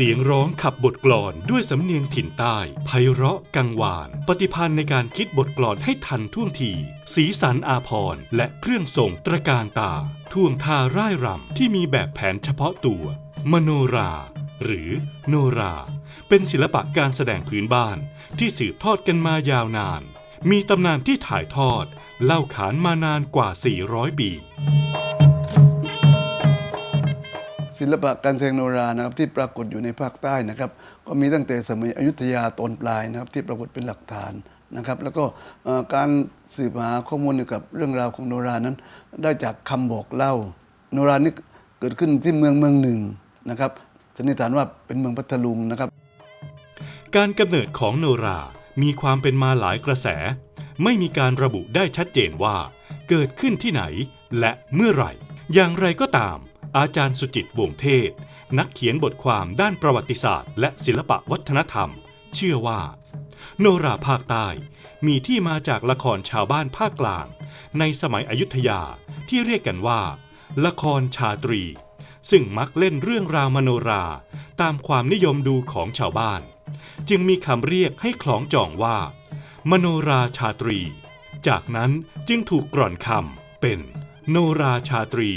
เสียงร้องขับบทกลอนด้วยสำเนียงถิ่นใต้ไพเราะกังวาน ปฏิพันธ์ในการคิดบทกลอนให้ทันท่วงที สีสันอาพรและเครื่องส่งตระการตา ท่วงท่าร่ายรำที่มีแบบแผนเฉพาะตัว มโนรา หรือโนรา เป็นศิลปะการแสดงพื้นบ้านที่สืบทอดกันมายาวนาน มีตำนานที่ถ่ายทอด เล่าขานมานานกว่า 400 ปี ศิลปะการแสดงโนรานะครับที่ปรากฏอยู่ในภาคใต้นะครับ ก็มีตั้งแต่สมัยอยุธยาตอนปลายนะครับ ที่ปรากฏเป็นหลักฐานนะครับ แล้วก็การสืบหาข้อมูลเกี่ยวกับเรื่องราวของโนรานั้น ได้จากคำบอกเล่า โนรานี่เกิดขึ้นที่เมืองเมืองหนึ่งนะครับ สันนิษฐานว่าเป็นเมืองพัทลุงนะครับ การกำเนิดของโนรามีความเป็นมาหลายกระแส ไม่มีการระบุได้ชัดเจนว่า เกิดขึ้นที่ไหนและเมื่อไหร่ อย่างไรก็ตาม อาจารย์สุจิตวงเทศ นักเขียนบทความด้านประวัติศาสตร์ และศิลปะวัฒนธรรม เชื่อว่า โนราภาคใต้มีที่มาจากละครชาวบ้านภาคกลาง ในสมัยอยุธยาที่เรียกกันว่า ละครชาตรี ซึ่งมักเล่นเรื่องราวมโนรา ตามความนิยมดูของชาวบ้าน จึงมีคำเรียกให้คล้องจองว่า มโนราชาตรี จากนั้นจึงถูกกร่อนคำเป็น โนราชาตรี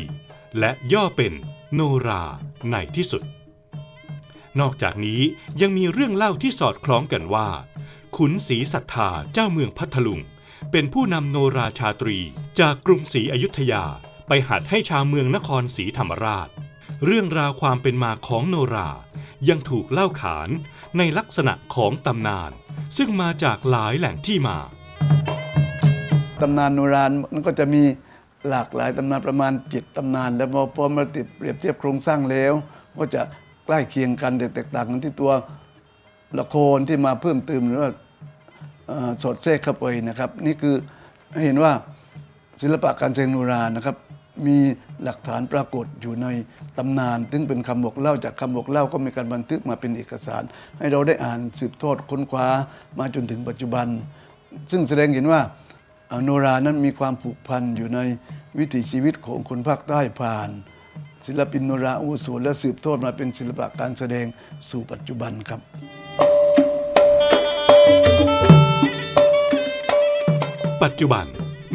และย่อเป็นโนราในที่สุด นอกจากนี้ยังมีเรื่องเล่าที่สอดคล้องกันว่า ขุนศรีศรัทธาเจ้าเมืองพัทลุง เป็นผู้นำโนราชาตรีจากกรุงศรีอยุธยาไปหัดให้ชาวเมืองนครศรีธรรมราช เรื่องราวความเป็นมาของโนรา ยังถูกเล่าขานในลักษณะของตำนาน ซึ่งมาจากหลายแหล่งที่มา ตำนานโนราณมันก็จะมีหลากหลายตำนานประมาณจ็ดตำนาน แล้วพอพอมาติดเปรียบเทียบโครงสร้างแล้ว ก็จะใกล้เคียงกันแต่แตกต่างกันที่ตัวละครที่มาเพิ่มเติมหรือว่าสอดแทรกเข้าไปนะครับ นี่คือเห็นว่าศิลปะการแสดงโนรานะครับ มีหลักฐานปรากฏอยู่ในำนานซึ่งเป็นคำบอกเล่าจากคำบอกเล่าก็มีการบันทึกมาเป็นเอกสาร ให้เราได้อ่านสืบทอดค้นคว้ามาจนถึงปัจจุบัน ซึ่งแสดงเห็นว่าโนรานั้นมีความผูกพันอยู่ในวิถีชีวิตของคนภาคใต้ผ่าน ศิลปินโนราอาวุโสและสืบทอดมาเป็นศิลปะการแสดงสู่ปัจจุบันครับปัจจุบัน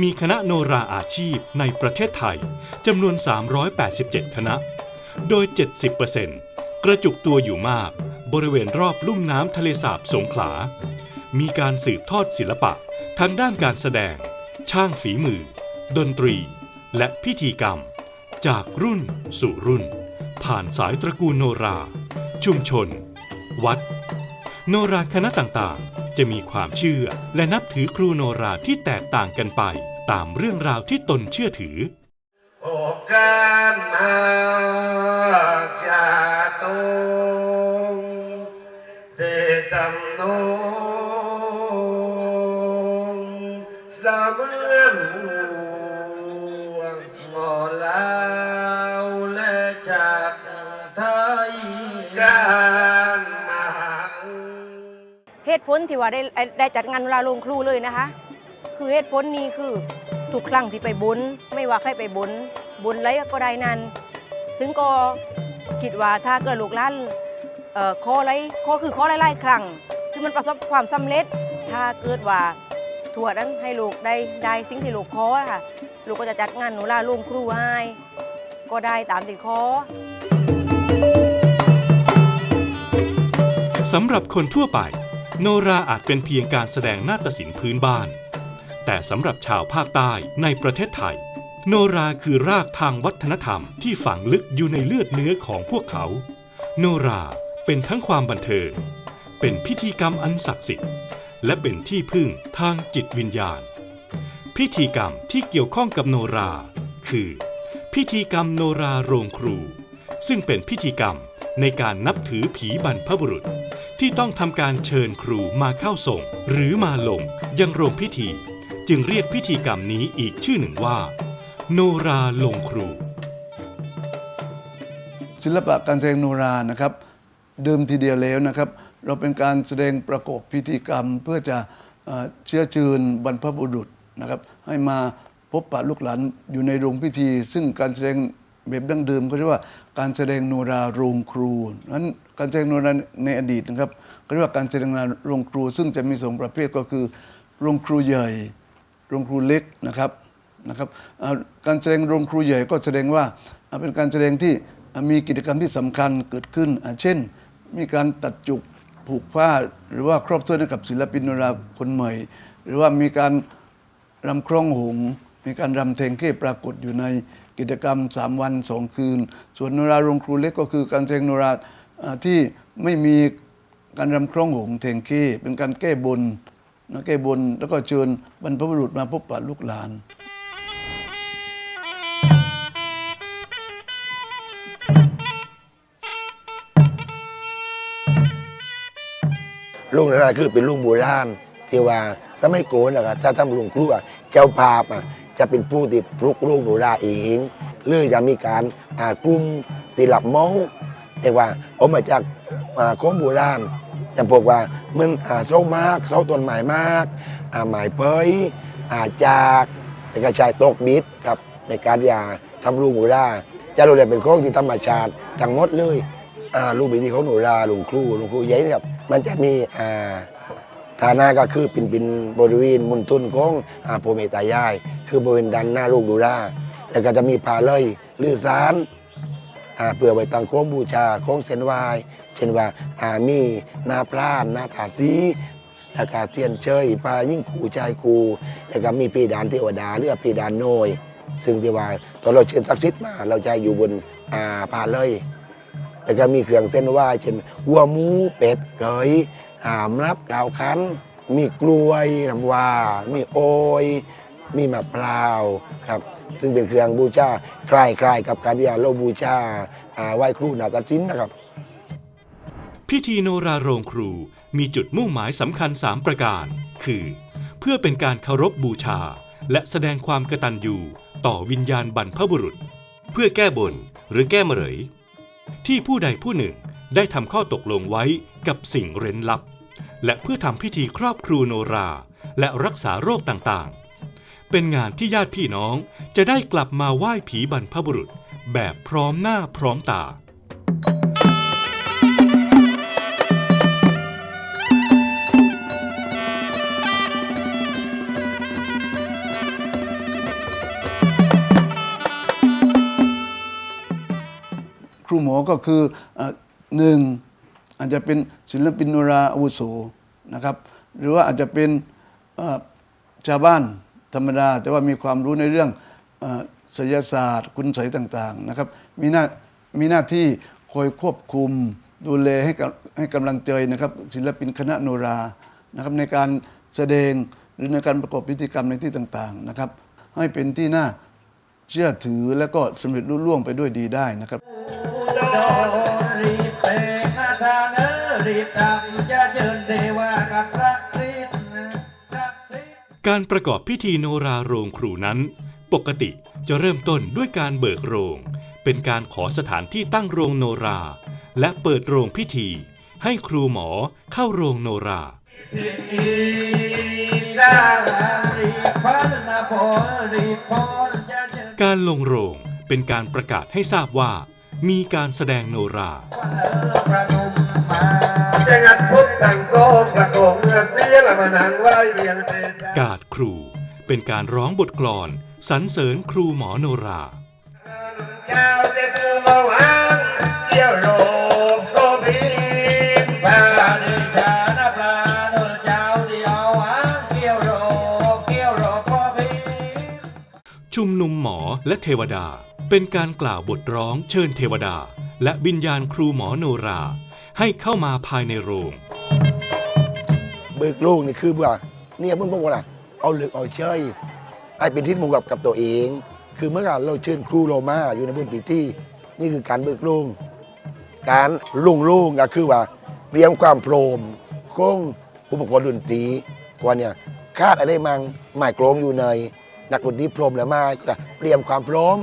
มีคณะโนราอาชีพในประเทศไทยจำนวน 387 คณะ โดย 70%กระจุกตัวอยู่มากบริเวณรอบลุ่มน้ำทะเลสาบสงขลา มีการสืบทอดศิลปะทางด้านการแสดง ช่างฝีมือ ดนตรี และพิธีกรรม จากรุ่นสู่รุ่น ผ่านสายตระกูลโนรา ชุมชน วัด โนราคณะต่างๆ จะมีความเชื่อและนับถือครูโนราที่แตกต่างกันไปตามเรื่องราวที่ตนเชื่อถือ โอกาส เหตุผลที่ว่าได้ได้จัดงานลาลงครูเลยนะคะ คือเหตุผลนี้คือทุกครั้งที่ไปบุญไม่ว่าใครไปบุญบุญไรก็ได้นั้น ถึงก็คิดว่าถ้าเกิดลูกหล้านเอ่อขออไรขอคือขอหลายๆครั้งคือมันประสบความสำเร็จ ถ้าเกิดว่าถั่วนั้นให้ลูกได้ได้สิ่งที่ลูกขอค่ะ ลูกก็จะจัดงานหนูลาลงครูให้ก็ได้ตามที่ขอสำหรับคนทั่วไป โนราอาจเป็นเพียงการแสดงนาฏศิลป์พื้นบ้าน แต่สำหรับชาวภาคใต้ในประเทศไทย โนราคือรากทางวัฒนธรรมที่ฝังลึกอยู่ในเลือดเนื้อของพวกเขา โนราเป็นทั้งความบันเทิง เป็นพิธีกรรมอันศักดิ์สิทธิ์ และเป็นที่พึ่งทางจิตวิญญาณ พิธีกรรมที่เกี่ยวข้องกับโนรา คือ พิธีกรรมโนราโรงครู ซึ่งเป็นพิธีกรรมในการนับถือผีบรรพบุรุษ ที่ต้องทำการเชิญครูมาเข้าส่ง หรือมาลงยังโรงพิธี จึงเรียกพิธีกรรมนี้อีกชื่อหนึ่งว่า โนราลงครู ศิลปะการแสดงโนรานะครับ เดิมทีเดียวแล้วนะครับ เราเป็นการแสดงประกอบพิธีกรรม เพื่อจะเอ่อเชื้อเชิญบรรพบุรุษนะครับ ให้มาพบปะลูกหลานอยู่ในโรงพิธี ซึ่งการแสดงแบบดั้งเดิมเขาเรียกว่าการแสดงโนราโรงครูนั้นการแสดงโนราในอดีตนะครับเขาเรียกว่าการแสดงโนราโรงครู ซึ่งจะมีสองประเภทก็คือ โรงครูใหญ่ โรงครูเล็กนะครับ นะครับการแสดงโรงครูใหญ่ก็แสดงว่าเป็นการแสดงที่มีกิจกรรมที่สำคัญเกิดขึ้น เช่น มีการตัดจุกผูกผ้า หรือว่าครอบถ้วยให้กับศิลปินโนราคนใหม่ หรือว่ามีการรำคล้องหง มีการรำเทงเก้ปรากฏอยู่ในกิจกรรม 3 วัน 2 คืน ส่วนโนราโรงครูเล็กก็คือการแสดงโนราที่ไม่มีการรำคล้องหงเทงเก้เป็นการแก้บนนะแก้บนแล้วก็เชิญบรรพบุรุษมาพบปะลูกหลาน ลุงนาคือเป็นลุงโบราณที่ว่าสมัยโกนนะครับถ้าทำลุงครัวเจ้าภาพอะจะเป็นผู้ที่ปลุกลุงโบราณเองหรือจะมีการอ่ากลุ่มที่หลับเมาแต่ว่าเอามาจากอ่าของโบราณอย่างพวกว่าเมันอ่าเสามากเสาต้นไม้มากอ่าหมายเปยอาจากในกระชายตกบิดครับในการที่จะทำลุงโบราณจะรู้เลยเป็นของที่ธรรมชาติทั้งหมดเลยอ่าลูกบิที่เขาหนูราลุงครูลุงครูใหญ่เนี่ยครับ มันจะมีอ่าฐานะก็คือเป็นเป็นบริเวณมุนทุนของอาโพเมตายาย คือบริเวณด้านหน้าลูกดูราแล้วก็จะมีพาเลยหรือสารอ่าเพื่อไว้ตั้งโค้งบูชาโค้งเส้นไหวายเช่นว่าอ่ามีนาพลานนาถาสีแล้วก็เทียนเชยปลายิ่งขู่ใจครูแล้วก็มีปีดานเทวดาหรือปีดานโนย ซึ่งที่ว่าตอนเราเชิญศักดิ์สิทธิ์มาเราจะอยู่บนอ่าพาเลย แล้วก็มีเครื่องเส้นไหว้เช่นวัวหมูเป็ดเกยหามรับกล่าวคันมีกล้วยน้ำวามีโอย มีมะพร้าวครับ ซึ่งเป็นเครื่องบูชาคล้ายๆกับการที่เราบูชาไหว้ครูนาฏศิลป์นะครับ พิธีโนราโรงครูมีจุดมุ่งหมายสำคัญ 3 ประการ คือ เพื่อเป็นการเคารพบูชา และแสดงความกตัญญูต่อวิญญาณบรรพบุรุษ เพื่อแก้บนหรือแก้มเหรย ที่ผู้ใดผู้หนึ่งได้ทำข้อตกลงไว้กับสิ่งเร้นลับ และเพื่อทำพิธีครอบครูโนรา และรักษาโรคต่างๆ เป็นงานที่ญาติพี่น้องจะได้กลับมาไหว้ผีบรรพบุรุษ แบบพร้อมหน้าพร้อมตา ก็คือหนึ่งอาจจะเป็นศิลปินโนราอาวุโสนะครับ หรือว่าอาจจะเป็นชาวบ้านธรรมดา แต่ว่ามีความรู้ในเรื่องศิลศาสตร์ คุณไสยต่างๆนะครับมีหน้ามีหน้าที่คอยควบคุมดูแลให้กับให้กำลังใจนะครับ ศิลปินคณะโนรานะครับในการแสดงหรือในการประกอบพิธีกรรมในที่ต่างๆนะครับ ให้เป็นที่น่าเชื่อถือและก็สำเร็จรุ่ล่วงไปด้วยดีได้นะครับ รีบเตะหน้าทางเออรีบดังจะเชิญเทวากับรักรีบศักดิ์สิทธิ์การประกอบพิธีโนราโรงครูนั้น ปกติจะเริ่มต้นด้วยการเบิกโรง เป็นการขอสถานที่ตั้งโรงโนรา และเปิดโรงพิธี ให้ครูหมอเข้าโรงโนราอีสานรีพันนาโพรีพรจะเจอการลงโรงเป็นการประกาศให้ทราบว่า มีการแสดงโนราวันเออประดุมมาจะงัดพุทธทางโซงประโกงเงือเสียละมานังไหวเวียนเตจกาดครูเป็นการร้องบทกลอนสรรเสริญครูหมอโนราเจ้าเตปูมาวางเกี่ยวโรบโกบินพาปลาเดชาหน้าปลาโดนเจ้าเดียวหางเกี่ยวโรบเกี่ยวโรบพ่อพี่ชุมนุมหมอและเทวดา เป็นการกล่าวบทร้องเชิญเทวดา และวิญญาณครูหมอโนรา ให้เข้ามาภายในโรง เบิกโลกนี่คือว่าเนี่ยเพิ่งบอกว่าน่ะเอาเหลือกเอาเชยให้เป็นที่มงกับกับตัวเอง คือเมื่อกาเราเชิญครูเรามาอยู่ในบนปีที่นี่คือการเบิกโลงการลุงลุงก็คือว่าเตรียมความพร้อมคงอุปกรณ์ดนตรีกว่าเนี่ยคาดอะไรมังหมายกลองอยู่ในนักดนตรีพร้อมแล้วมาก็เตรียมความพร้อม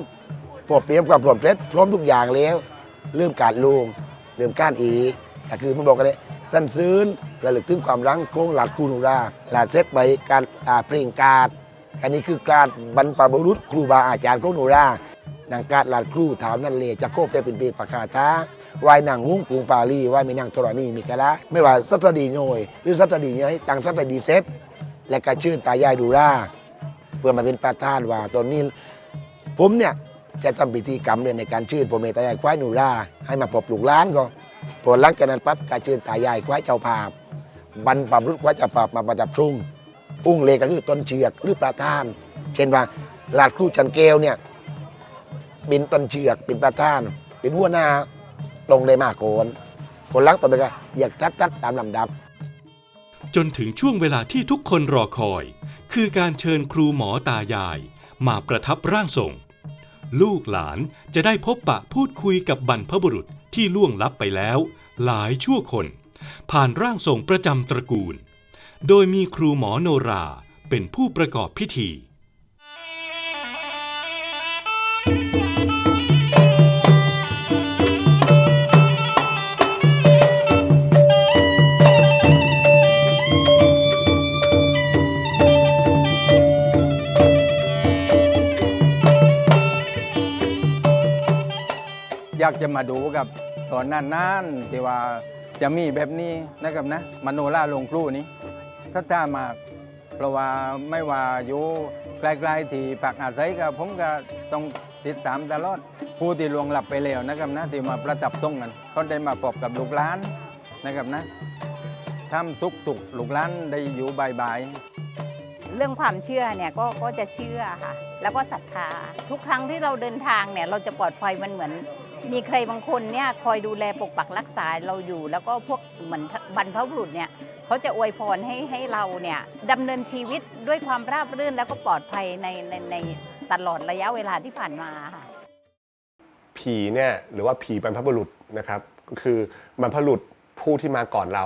พอเตรียมความพร้อมเสร็จพร้อมทุกอย่างแล้วเริ่มการลงเริ่มการอีก็คือมันบอกกันเลยสั้นซื้นระลึกถึงความรังโค้งหลัดกูนูราหลาเซตไปการอ่าเพลงการอันนี้คือการบรรพบุรุษครูบาอาจารย์ของนูรานางการหลาดครูถามนั่นเลยจะโคบเป็นเปรตปากคาท้าวายนางหุ้งกรุงปาลีวายมีนางธรณีมีกระละไม่ว่าสัตดีโนยหรือสัตดีเนยต่างสัตดีเซตและก็ชื่นตายายดูราเพื่อมาเป็นประธานว่าตอนนี้ผมเนี่ย จะทำพิธีกรรมเนี่ยในการชื่นพ่อแม่ตายายควายหนูราให้มาพบลูกล้านก็พอหลังจากนั้นปั๊บการชื่นตายายควายเจ้าภาพบรรพบุรุษควายเจ้าภาพมาประดับทุ่งอุ้งเลก็คือต้นเชือกหรือประธาน เช่นว่าหลาดครูจันเกลเนี่ยเป็นต้นเชือกเป็นประธาน เป็นหัวหน้าลงได้มากโกนผลลังต่อไปก็อยากทัดทัดตามลำดับ จนถึงช่วงเวลาที่ทุกคนรอคอย คือการเชิญครูหมอตายาย มาประทับร่างทรง ลูกหลานจะได้พบปะพูดคุยกับบรรพบุรุษที่ล่วงลับไปแล้ว หลายชั่วคน ผ่านร่างทรงประจำตระกูล โดยมีครูหมอโนราเป็นผู้ประกอบพิธี อยากจะมาดูกับตอนนั้นนั่นที่ว่าจะมีแบบนี้นะครับนะมโนราลงครูนี้ถ้าถ้ามากเพราะว่าไม่ว่าอยู่ไกลๆที่ปักอาศัยกับผมก็ต้องติดตามตลอดผู้ที่ลวงหลับไปแล้วนะครับนะที่มาประทับตรงกันเขาได้มาพบกับลูกหลานนะครับนะทำสุกตุกลูกหลานได้อยู่บายเรื่องความเชื่อเนี่ยก็ก็จะเชื่อค่ะ แล้วก็ศรัทธาทุกครั้งที่เราเดินทางเนี่ย เราจะปลอดภัยมันเหมือน มีใครบางคนเนี่ยคอยดูแลปกปักรักษาเราอยู่ แล้วก็พวกเหมือนบรรพบุรุษเนี่ยเขาจะอวยพรให้ให้เราเนี่ยดำเนินชีวิตด้วยความราบรื่นแล้วก็ปลอดภัยในในในตลอดระยะเวลาที่ผ่านมาค่ะผีเนี่ยหรือว่าผีบรรพบุรุษนะครับ ก็คือบรรพบุรุษผู้ที่มาก่อนเรา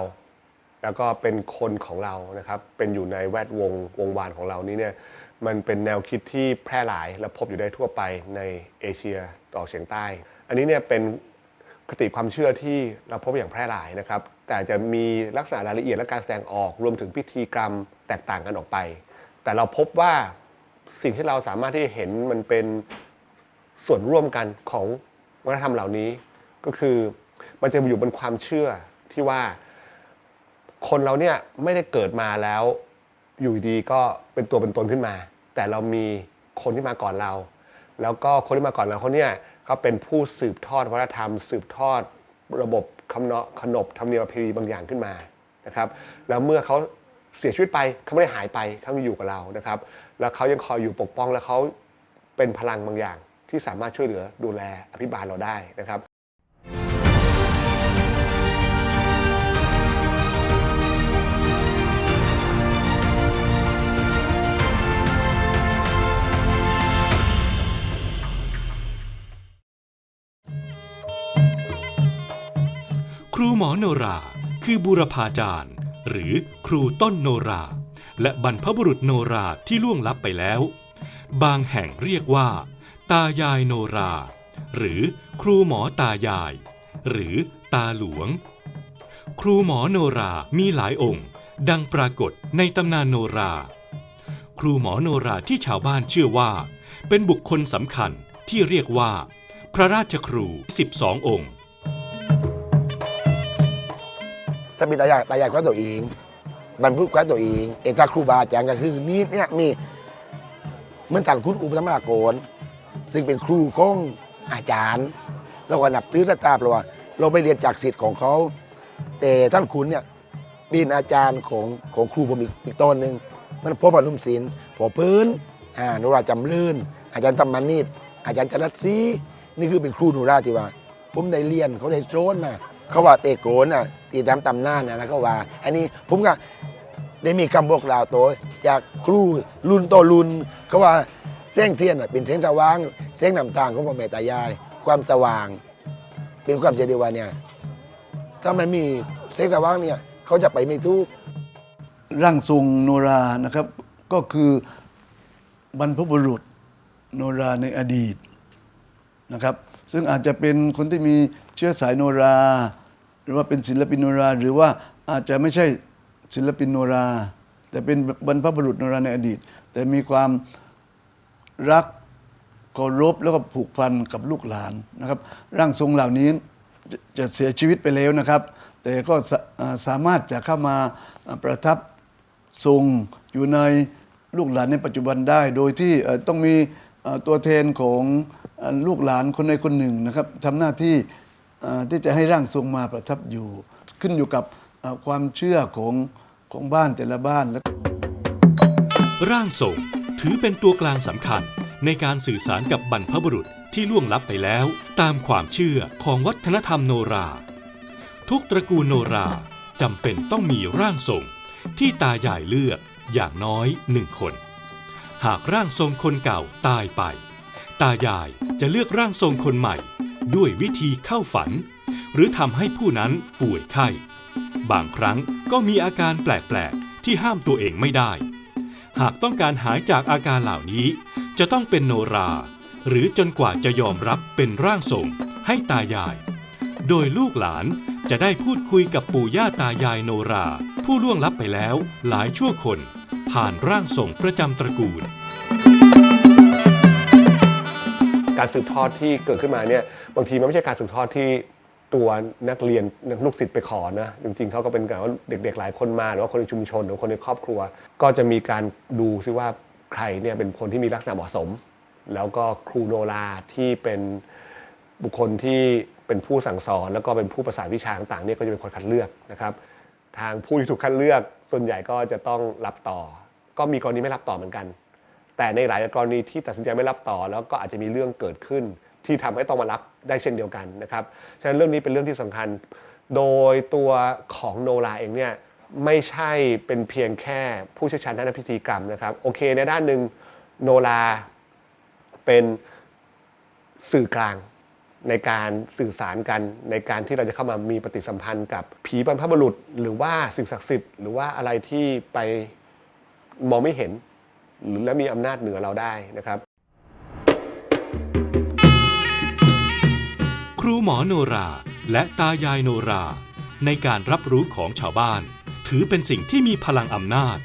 แล้วก็เป็นคนของเรานะครับ เป็นอยู่ในแวดวงวงวานของเรานี้เนี่ยมันเป็นแนวคิดที่แพร่หลายและพบอยู่ได้ทั่วไปในเอเชียตะวันอเฉียงใต้ อันนี้เนี่ยเป็นคติความเชื่อที่เราพบอย่างแพร่หลายนะครับ แต่จะมีลักษณะรายละเอียดและการแสดงออกรวมถึงพิธีกรรมแตกต่างกันออกไป แต่เราพบว่าสิ่งที่เราสามารถที่จะเห็นมันเป็นส่วนร่วมกันของวัฒนธรรมเหล่านี้ ก็คือมันจะอยู่บนความเชื่อที่ว่าคนเราเนี่ยไม่ได้เกิดมาแล้วอยู่ดีก็เป็นตัวเป็นตนขึ้นมา แต่เรามีคนที่มาก่อนเรา แล้วก็คนที่มาก่อนเราเขาเนี่ย เขาเป็นผู้สืบทอดวัฒนธรรม สืบทอดระบบคำเนาะขนบธรรมเนียมประเพณีบางอย่างขึ้นมานะครับแล้วเมื่อเขาเสียชีวิตไปเขาไม่ได้หายไปเขาอยู่กับเรานะครับ แล้วเขายังคอยอยู่ปกป้องและเขาเป็นพลังบางอย่างที่สามารถช่วยเหลือดูแลอภิบาลเราได้นะครับ ครูหมอโนรา คือบูรพาจารย์ หรือครูต้นโนรา และบรรพบุรุษโนราที่ล่วงลับไปแล้ว บางแห่งเรียกว่า ตายายโนรา หรือครูหมอตายาย หรือตาหลวง ครูหมอโนรามีหลายองค์ ดังปรากฏในตำนานโนรา ครูหมอโนราที่ชาวบ้านเชื่อว่า เป็นบุคคลสำคัญที่เรียกว่า พระราชครู 12 องค์ ถ้าเป็นตายายตายายของตัวเองบรรพุของตัวเองเอตาครูบาอาจารย์ก็คือนี่เนี่ยมีเหมือนท่านคุณอุปธรรมราโกนซึ่งเป็นครูของอาจารย์เราก็นับถือศรัทธาเพราะว่า เราไปเรียนจากศิษย์ของเขา แต่ท่านคุณเนี่ยเป็นอาจารย์ของของครูผมอีกอีกตอนหนึ่งมันพ่อนุมศิลป์พอพื้นอ่านุราจำลื่น อาจารย์ธรรมนิตอาจารย์จรัสศรีนี่คือเป็นครูนุราที่ว่า ผมได้เรียนเขาได้โจนมา เขาว่าเตะโกนอะตีตามตำนานนะนะเขาว่า อันนี้ผมก็ได้มีคำบอกกล่าวตัวจากครูรุ่นต่อรุ่นเขาว่าแสงเทียนอะเป็นแสงสว่างแสงนนำทางของพ่อแม่ตายาย ความสว่าง เป็นความเชื่อเดียวว่าเนี่ยถ้าไม่มีแสงสว่างเนี่ยเขาจะไปไม่ทุกร่างทรงโนรานะครับ ก็คือบรรพบุรุษโนราในอดีตนะครับ ซึ่งอาจจะเป็นคนที่มีเชื้อสายโนรา รือว่าเป็นศิลปินโนรา หรือว่าอาจจะไม่ใช่ศิลปินโนรา แต่เป็นบรรพบุรุษโนราในอดีต แต่มีความรักเคารพแล้วก็ผูกพันกับลูกหลานนะครับ ร่างทรงเหล่านี้จะเสียชีวิตไปแล้วนะครับ แต่ก็สาอ่าสามารถจะเข้ามาประทับทรงอยู่ในลูกหลานในปัจจุบันได้ โดยที่ต้องมีตัวแทนของลูกหลานคนใดคนหนึ่งนะครับทำหน้าที่ ที่จะให้ร่างทรงมาประทับอยู่ ขึ้นอยู่กับความเชื่อของของบ้านแต่ละบ้านและร่างทรงถือเป็นตัวกลางสำคัญในการสื่อสารกับบรรพบุรุษที่ล่วงลับไปแล้ว ตามความเชื่อของวัฒนธรรมโนรา ทุกตระกูลโนราจำเป็นต้องมีร่างทรงที่ตายายเลือกอย่างน้อยหนึ่งคน หากร่างทรงคนเก่าตายไป ตายายจะเลือกร่างทรงคนใหม่ ด้วยวิธีเข้าฝัน หรือทำให้ผู้นั้นป่วยไข้ บางครั้งก็มีอาการแปลก ๆ ที่ห้ามตัวเองไม่ได้ หากต้องการหายจากอาการเหล่านี้ จะต้องเป็นโนรา หรือจนกว่าจะยอมรับเป็นร่างทรงให้ตายาย โดยลูกหลานจะได้พูดคุยกับปู่ย่าตายายโนรา ผู้ล่วงลับไปแล้วหลายชั่วคน ผ่านร่างทรงประจำตระกูล การสืบทอดที่เกิดขึ้นมาเนี่ยบางทีมันไม่ใช่การสืบทอดที่ตัวนักเรียนลูกศิษย์ไปขอนะจริงๆเขาก็เป็นการว่าเด็ก ๆ หลายคนมาหรือว่าคนในชุมชนหรือคนในครอบครัว ก็จะมีการดูซิว่าใครเนี่ยเป็นคนที่มีลักษณะเหมาะสม แล้วก็ครูโนราที่เป็นบุคคลที่เป็นผู้สั่งสอน แล้วก็เป็นผู้ประสานวิชาต่างๆเนี่ยก็จะเป็นคนคัดเลือกนะครับ ทางผู้ที่ถูกคัดเลือกส่วนใหญ่ก็จะต้องรับต่อ ก็มีกรณีไม่รับต่อเหมือนกัน แต่ในหลายกรณีที่ตัดสินใจไม่รับต่อ แล้วก็อาจจะมีเรื่องเกิดขึ้น ที่ทำให้ต้องมารับได้เช่นเดียวกันนะครับฉะนั้นเรื่องนี้เป็นเรื่องที่สำคัญ โดยตัวของโนราเองเนี่ยไม่ใช่เป็นเพียงแค่ผู้เชี่ยวชาญด้านพิธีกรรมนะครับโอเค ในด้านหนึ่งโนราเป็นสื่อกลางในการสื่อสารกันในการที่เราจะเข้ามามีปฏิสัมพันธ์กับผีบรรพบุรุษ หรือว่าสิ่งศักดิ์สิทธิ์หรือว่าอะไรที่ไปมองไม่เห็น หรือและมีอำนาจเหนือเราได้นะครับ ครูหมอโนราและตายายโนรา ในการรับรู้ของชาวบ้าน ถือเป็นสิ่งที่มีพลังอำนาจ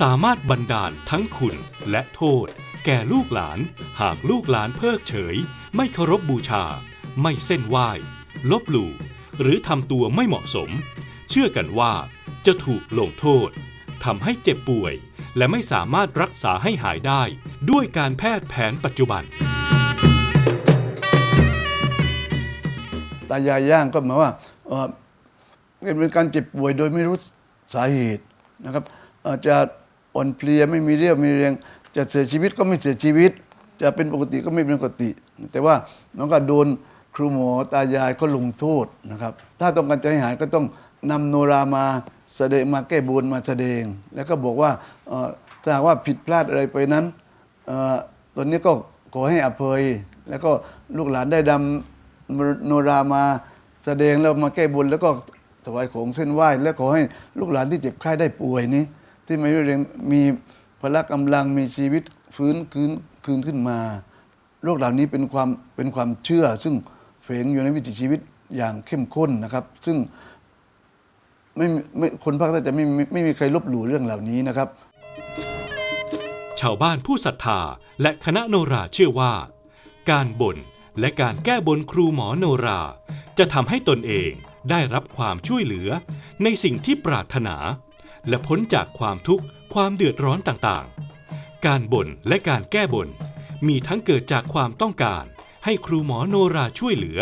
สามารถบันดาลทั้งคุณและโทษ แก่ลูกหลาน หากลูกหลานเพิกเฉย ไม่เคารพบูชา ไม่เส้นไหว้ ลบหลู่หรือทำตัวไม่เหมาะสม เชื่อกันว่าจะถูกลงโทษ ทำให้เจ็บป่วย และไม่สามารถรักษาให้หายได้ ด้วยการแพทย์แผนปัจจุบัน ตายายย่างก็หมายว่าเอ่อเป็นการเจ็บป่วยโดยไม่รู้สาเหตุนะครับอาจจะอ่อนเพลียไม่มีเรี่ยวมีแรงจะเสียชีวิตก็ไม่เสียชีวิต จะเป็นปกติก็ไม่เป็นปกติ แต่ว่าน้องก็โดนครูหมอตายายก็ลงโทษนะครับ ถ้าต้องการจะให้หายก็ต้องนำโนรามา แสดงมาแก้บนมาแสดง แล้วก็บอกว่าถ้าว่าผิดพลาดอะไรไปนั้นตอนนี้ก็ขอให้อภัย แล้วก็ลูกหลานได้ดำโนรามาแสดงแล้วมาแก้บนแล้วก็ถวายของเส้นไหว้ แล้วขอให้ลูกหลานที่เจ็บไข้ได้ป่วยนี้ ที่ไม่รู้เรียงมีพละกำลังมีชีวิตฟื้นคืนคืนขึ้นมาโรคเหล่านี้เป็นความเป็นความเชื่อ ซึ่งแฝงอยู่ในวิถีชีวิตอย่างเข้มข้นนะครับ ซึ่ง ไม่ไม่คนภาคใต้จะไม่ไม่ไม่มีใครลบหลู่เรื่องเหล่านี้นะครับ ชาวบ้านผู้ศรัทธาและคณะโนราเชื่อว่า การบ่นและการแก้บนครูหมอโนรา จะทำให้ตนเองได้รับความช่วยเหลือ ในสิ่งที่ปรารถนา และพ้นจากความทุกข์ความเดือดร้อนต่างๆ การบ่นและการแก้บนมีทั้งเกิดจากความต้องการให้ครูหมอโนราช่วยเหลือ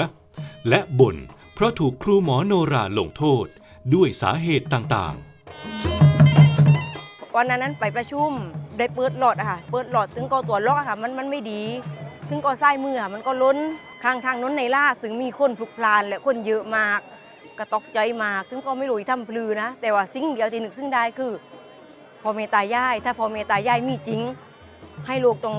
และบ่นเพราะถูกครูหมอโนราลงโทษ ด้วยสาเหตุต่างๆ วันนั้นนั้นไปประชุมได้เปิดหลอดอะค่ะ เปิดหลอดซึ่งก็ตัวล็อกอะค่ะ มันมันไม่ดี ซึ่งก็ไส้มืออะมันก็ล้นข้างทางน้นในล่าซึ่งมีคนพลุกพลานและคนเยอะมากกระตกใจมาก ซึ่งก็ไม่รู้จะทำพลือนะ แต่ว่าสิ่งเดียวที่นึกซึ่งได้คือพอเมตายายถ้าพอเมตายายมีจริง ให้ลูกตรง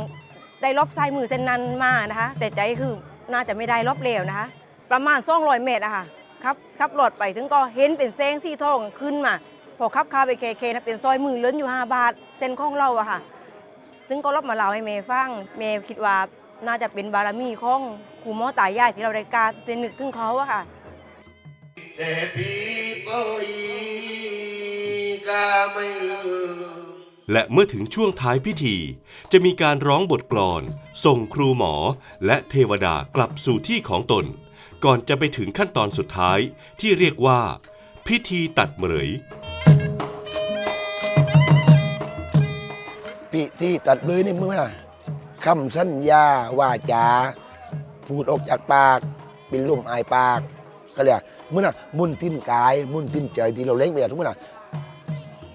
ได้ลบไส้มือเส้นนั้นมานะคะ แต่ใจคือน่าจะไม่ได้ลบเร็วนะคะ ประมาณ200เมตรอะค่ะ ครับขับรถไปถึงก็เห็นเป็นแสงสีทองขึ้นมา พอขับคาไปเคเคนะเป็นซอยมือเล้นอยู่5บาทเส้นของเราอะค่ะซึ่งก็รับมาเล่าให้เมย์ฟังเมย์คิดว่าน่าจะเป็นบารมีของครูหมอตายายที่เราได้การเป็นนึกถึงเขาอะค่ะแต่ปีโป้ยก็ไม่ลืมและเมื่อถึงช่วงท้ายพิธี จะมีการร้องบทกลอน ส่งครูหมอและเทวดากลับสู่ที่ของตน ก่อนจะไปถึงขั้นตอนสุดท้ายที่เรียกว่า พิธีตัดเหมย พิธีตัดเลยนี่มือนะคำสัญญาว่าจาพูดออกจากปากเป็นลมอายปากก็เรียกมื่อนะมุนทิ้นกาย มุนทิ้นใจที่เราเล้งไปทุกมื่อนะ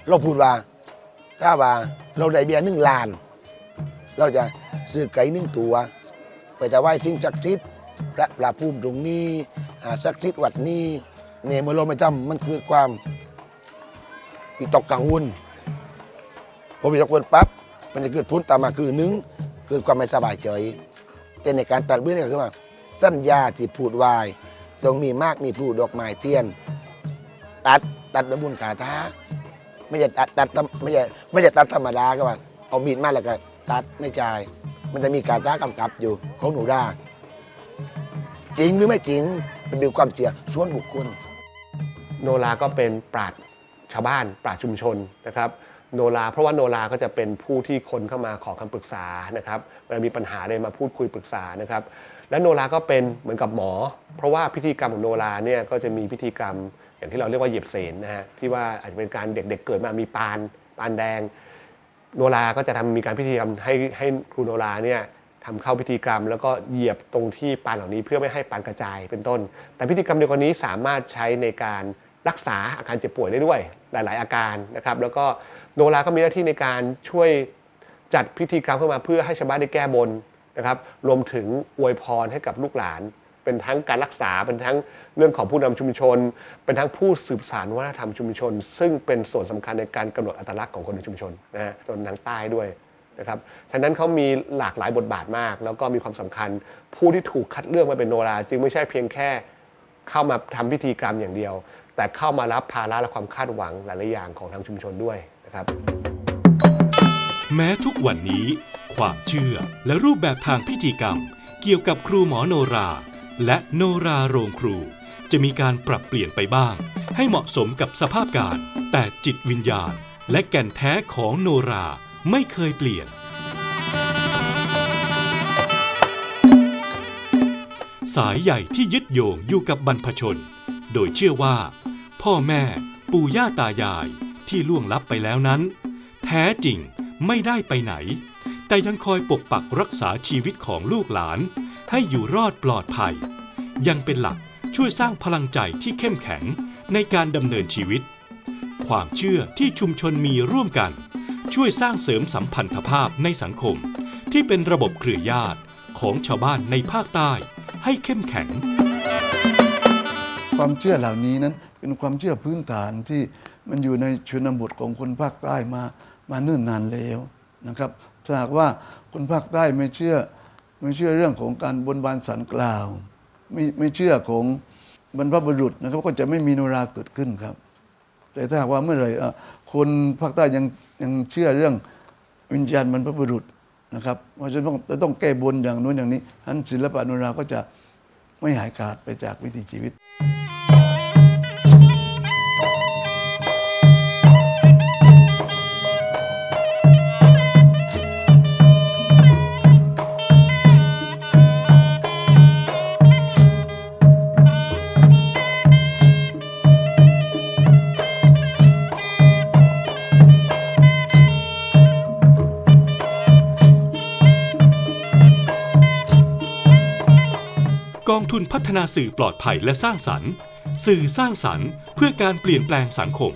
เราพูดว่า ถ้าว่าเราได้เบียร์หนึ่งล้าน เราจะซื้อไก่หนึ่งตัว ไปแต่ไหว้สิ่งศักดิ์สิทธิ์ พระปราภูมิตรงนี้อ่าศักทธิ์วัดนี้เนี่ยเมื่อเราไม่ทำมันคือความวิตกกังวลพอมีตะกวนปั๊บมันจะเกิดผลตามมาคือหนึ่งเกิดความไม่สบายใจแต่ในการตัดเบื้องนี่ก็คือว่า สัญญาที่พูดไว้ต้องมีมากมีผู้ดอกไม้เทียน ตัดตัดด้วยบุญกาท้าไม่ใช่ตัดตัดไม่ใช่ไม่ใช่ตัดธรรมดาก็ว่าเอามีดมาแล้วก็ตัดไม่จ่าย มันจะมีกาท้ากำกับอยู่ของหนูได้ จริงหรือไม่จริงมันเป็นความเชื่อส่วนบุคคล โนราก็เป็นปราชญ์ชาวบ้านปราชญ์ชุมชนนะครับ โนราเพราะว่าโนราก็จะเป็นผู้ที่คนเข้ามาขอคำปรึกษานะครับเวลามีปัญหาเลยมาพูดคุยปรึกษานะครับ และโนราก็เป็นเหมือนกับหมอ เพราะว่าพิธีกรรมของโนราเนี่ยก็จะมีพิธีกรรมอย่างที่เราเรียกว่าเหยียบเสนนะฮะที่ว่าอาจจะเป็นการเด็กๆเกิดมามีปานปานแดง โนราก็จะทำมีการพิธีกรรมให้ให้ครูโนราเนี่ย ทำเข้าพิธีกรรม แล้วก็เหยียบตรงที่ปานเหล่านี้เพื่อไม่ให้ปานกระจายเป็นต้น แต่พิธีกรรมเดียวกันนี้สามารถใช้ในการรักษาอาการเจ็บป่วยได้ด้วยหลาย ๆ อาการนะครับแล้วก็โนราก็มีหน้าที่ในการช่วยจัดพิธีกรรมขึ้นมาเพื่อให้ชาวบ้านได้แก้บนนะครับรวมถึงอวยพรให้กับลูกหลาน เป็นทั้งการรักษาเป็นทั้งเรื่องของผู้นำชุมชน เป็นทั้งผู้สืบสานวัฒนธรรมชุมชน ซึ่งเป็นส่วนสำคัญในการกำหนดอัตลักษณ์ของคนในชุมชนนะฮะจนทางใต้ด้วย นะครับฉะนั้นเขามีหลากหลายบทบาทมาก แล้วก็มีความสำคัญ ผู้ที่ถูกคัดเลือกมาเป็นโนรา จึงไม่ใช่เพียงแค่เข้ามาทำพิธีกรรมอย่างเดียว แต่เข้ามารับภาระและความคาดหวังหลายๆอย่างของทางชุมชนด้วยนะครับแม้ทุกวันนี้ ความเชื่อและรูปแบบทางพิธีกรรม เกี่ยวกับครูหมอโนรา และโนราโรงครู จะมีการปรับเปลี่ยนไปบ้าง ให้เหมาะสมกับสภาพการ แต่จิตวิญญาณ และแก่นแท้ของโนรา ไม่เคยเปลี่ยน สายใหญ่ที่ยึดโยงอยู่กับบรรพชน โดยเชื่อว่า พ่อแม่ปู่ย่าตายายที่ล่วงลับไปแล้วนั้น แท้จริงไม่ได้ไปไหน แต่ยังคอยปกปักรักษาชีวิตของลูกหลาน ให้อยู่รอดปลอดภัย ยังเป็นหลักช่วยสร้างพลังใจที่เข้มแข็งในการดำเนินชีวิต ความเชื่อที่ชุมชนมีร่วมกัน ช่วยสร้างเสริมสัมพันธภาพในสังคม ที่เป็นระบบเครือญาติของชาวบ้านในภาคใต้ให้เข้มแข็ง ความเชื่อเหล่านี้นั้นเป็นความเชื่อพื้นฐานที่มันอยู่ในชนบทของคนภาคใต้มามาเนิ่นนานแล้วนะครับถ้าหากว่าคนภาคใต้ไม่เชื่อไม่เชื่อเรื่องของการบนบานสารกล่าวไม่ไม่เชื่อของบรรพบุรุษนะครับก็จะไม่มีโนราเกิดขึ้นครับ แต่ถ้าหากว่าเมื่อไหร่คนภาคใต้ยัง ยังเชื่อเรื่องวิญญาณบรรพบุรุษนะครับเพราะฉะนั้นต้องจะต้องแก้บนอย่างนู้นอย่างนี้ท่านศิลปะนุราก็จะไม่หายขาดไปจากวิถีชีวิต พัฒนาสื่อปลอดภัยและสร้างสรรค์ สื่อสร้างสรรค์ เพื่อการเปลี่ยนแปลงสังคม